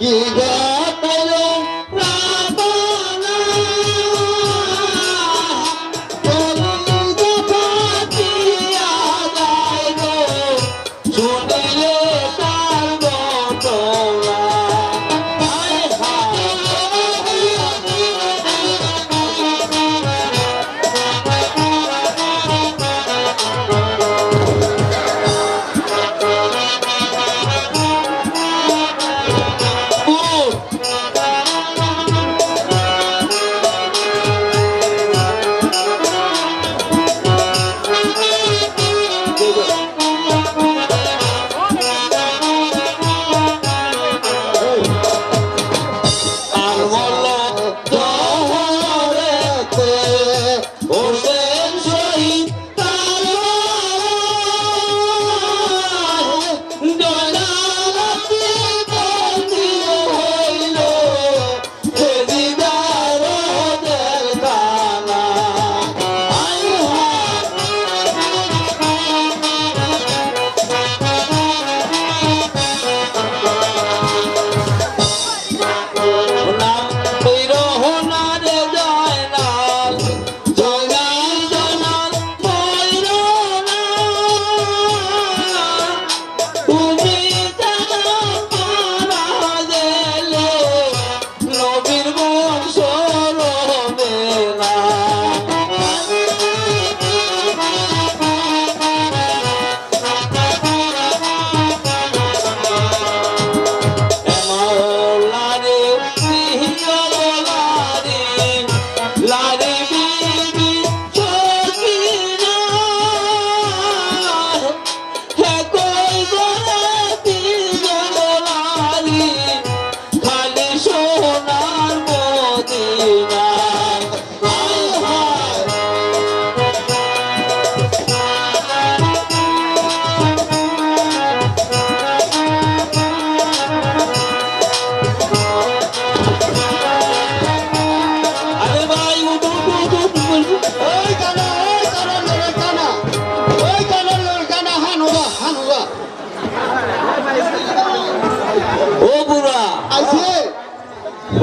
কি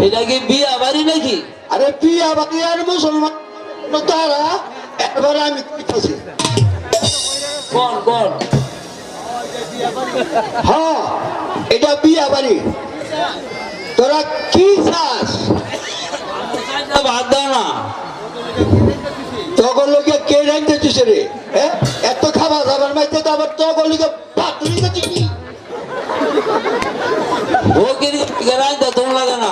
এটা কি বিয়া বাড়ি নাকি? আরে পিয়া বাকি আর মুসলমান তারা এবার আমি কইতাছি কোন কোন? হ্যাঁ এটা বিয়া বাড়ি। তোরা কি চাস? বাদ দাও না। তখন লোকে কে রাখতেছিস রে হ্যাঁ এত খাবার দাবার মাইতে তো আবার তখন লোকে পাতুরি করছিস কি ও কি লাগে না।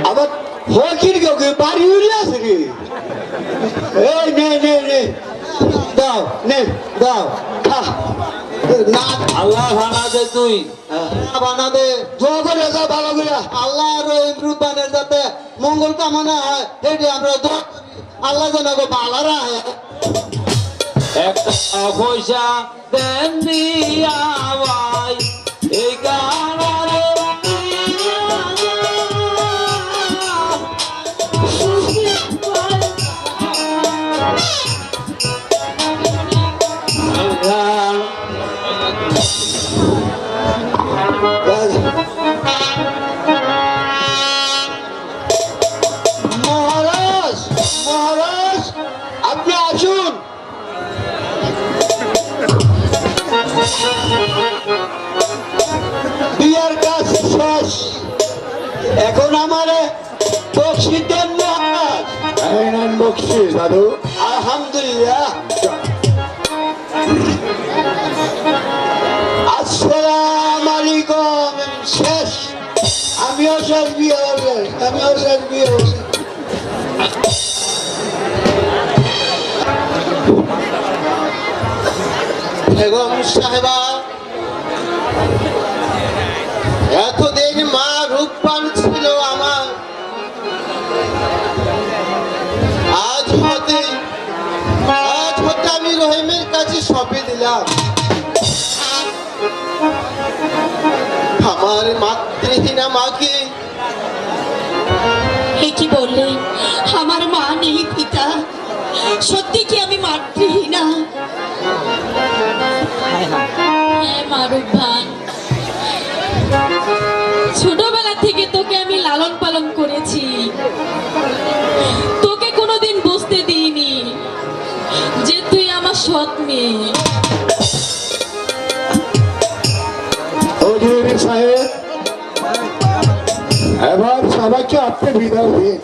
হকির কেউ কেউ বাড়ি উড়ে আছে রে এই নে নে নে। দাও নে দাও। খা। না। আল্লাহ ভানা দে তুই। বানা দে। করে যা ভালো করে। আল্লাহ আল্লাহর ইমরুবানের যাতে মঙ্গল কামনা হয়। এটি আমরা দোয়া। আল্লাহ যেন গো ভালো হয় একটা পয়সা দেন দিয়া মহারাজ মহারাজ আপনি আসুন। বিয়ার কাজ শেষ। এখন আমার বক্সি দেন মহারাজ। বক্সি দাদু। আলহামদুলিল্লাহ। আমিও শেষ বেগম সাহেবা, এতদিন মা ছিল আমার। আজ হতে আজ হতে আমি রহিমের কাছে সঁপে দিলাম। আমার মাতৃহীনা মাকে বললেন আমার মা নেই পিতা। সত্যি কি আমি মাতৃহীনা? হ্যাঁ মারুফ ভাই। সবাইকে আপনি বিদায় দিন।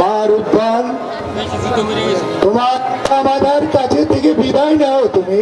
মা রূপবান তোমার আমাদের কাছে থেকে বিদায় নাও তুমি।